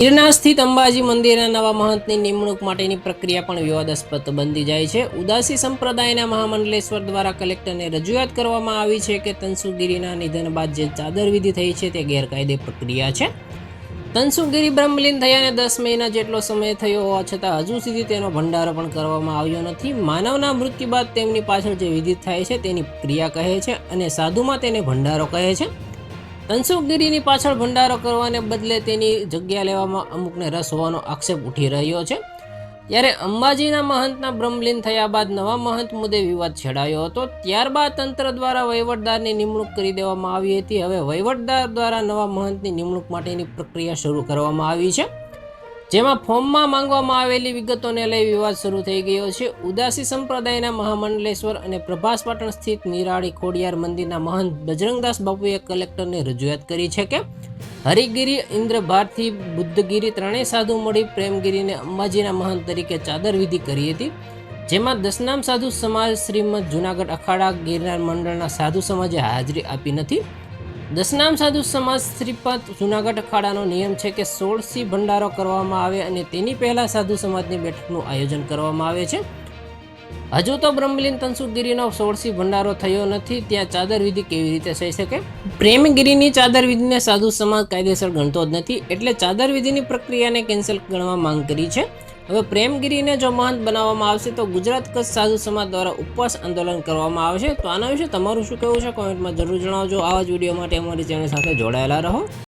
ગિરનાર સ્થિત અંબાજી મંદિરના નવા મહંતની નિમણૂક માટેની પ્રક્રિયા પણ વિવાદાસ્પદ બનતી જાય છે. ઉદાસી સંપ્રદાયના મહામંડલેશ્વર દ્વારા કલેક્ટરને રજૂઆત કરવામાં આવી છે કે તનસુગીરીના નિધન બાદ જે ચાદર વિધિ થઈ છે તે ગેરકાયદે પ્રક્રિયા છે. તનસુગીરી બ્રહ્મલીન થયાને દસ મહિના જેટલો સમય થયો હોવા છતાં હજુ સુધી તેનો ભંડારો પણ કરવામાં આવ્યો નથી. માનવના મૃત્યુ બાદ તેમની પાછળ જે વિધિ થાય છે તેની ક્રિયા કહે છે અને સાધુમાં તેને ભંડારો કહે છે. તનસુખગીરીની પાછળ ભંડારો કરવાને બદલે તેની જગ્યા લેવામાં અમુકને રસ હોવાનો આક્ષેપ ઉઠી રહ્યો છે. ત્યારે અંબાજીના મહંતના બ્રહ્મલીન થયા બાદ નવા મહંત મુદ્દે વિવાદ છેડાયો હતો. ત્યારબાદ તંત્ર દ્વારા વહીવટદારની નિમણૂક કરી દેવામાં આવી હતી. હવે વહીવટદાર દ્વારા નવા મહંતની નિમણૂક માટેની પ્રક્રિયા શરૂ કરવામાં આવી છે. જેમાં ફોર્મમાં માંગવામાં આવેલી વિગતોને લઈ વિવાદ શરૂ થઈ ગયો છે. ઉદાસી સંપ્રદાયના મહામંડલેશ્વર અને પ્રભાસ પાટણ સ્થિત નિરાળી ખોડિયાર મંદિરના મહંત બજરંગદાસ બાપુએ કલેક્ટરને રજૂઆત કરી છે કે હરિગીરી ઇન્દ્ર ભારતી બુદ્ધગીરી ત્રણેય સાધુ મળી પ્રેમગીરીને અંબાજીના મહંત તરીકે ચાદર વિધિ કરી હતી. જેમાં દસનામ સાધુ સમાજ શ્રીમદ જુનાગઢ અખાડા ગિરનાર મંડળના સાધુ સમાજે હાજરી આપી નથી. દસનામ સાધુ સમાજ શ્રીપત જુનાગઢ અખાડાનો નિયમ છે કે સોળસી ભંડારો કરવામાં આવે અને તેની પહેલા સાધુ સમાજની બેઠકનું આયોજન કરવામાં આવે છે. હજુ તો બ્રહ્મલીન તનસુખગીરીનો સોળસી ભંડારો થયો નથી, ત્યાં ચાદર વિધિ કેવી રીતે થઈ શકે? પ્રેમગીરીની ચાદર વિધિને સાધુ સમાજ કાયદેસર ગણતો જ નથી, એટલે ચાદર વિધિની પ્રક્રિયાને કેન્સલ ગણવા માંગ કરી છે. હવે પ્રેમગીરીને જો મહંત બનાવવામાં આવશે તો ગુજરાત કચ્છ સાધુ સમાજ દ્વારા ઉપવાસ આંદોલન કરવામાં આવશે. તો આના વિશે તમારું શું કહેવું છે? કોમેન્ટમાં જરૂર જણાવજો. આવા જ વીડિયો માટે અમારી ચેનલ સાથે જોડાયેલા રહો.